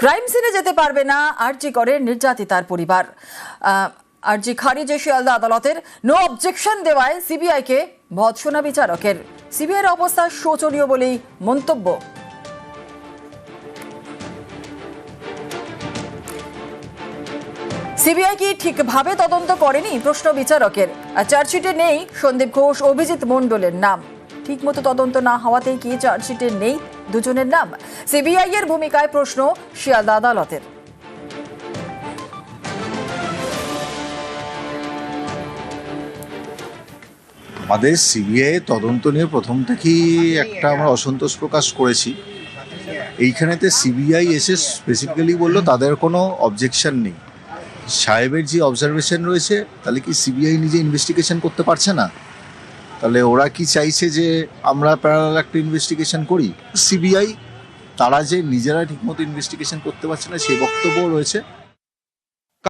Crime সিনে যেতে পারবে না, আরজি করে নির্যাতিতার পরিবার। আরজি খারিজে শিয়ালদা আদালতের নো অবজেকশন দেওয়ায় সিবিআইকে ভৎসনা বিচারকের। সিবিআইয়ের অবস্থা শোচনীয় বলেই মন্তব্য। সিবিআই কি ঠিকভাবে তদন্ত করেনি? প্রশ্ন বিচারকের। চার্জশিটে নেই সন্দীপ ঘোষ, অভিজিৎ মণ্ডলের নাম। ঠিকমতো তদন্ত না হওয়াতেই কি চার্জশিটে নেই দুজনের নাম? সিবিআই এর ভূমিকায় প্রশ্ন শিয়ালদা আদালতের। আমাদের সিবিআই তদন্ত নিয়ে প্রথম থেকেই একটা আমরা অসন্তোষ প্রকাশ করেছি। এইখানেতে সিবিআই এসে স্পেসিফিক্যালি বলল, তাদের কোনো অবজেকশন নেই। সাহেবের যে অবজারভেশন রয়েছে, তাহলে কি সিবিআই নিজে ইনভেস্টিগেশন করতে পারছে না? তাহলে ওরা কি চাইছে যে আমরা প্যারালাল একটা ইনভেস্টিগেশন করি? সিবিআই তারা যে নিজেরা ঠিকমতো ইনভেস্টিগেশন করতে পারছে না সেই বক্তব্য রয়েছে।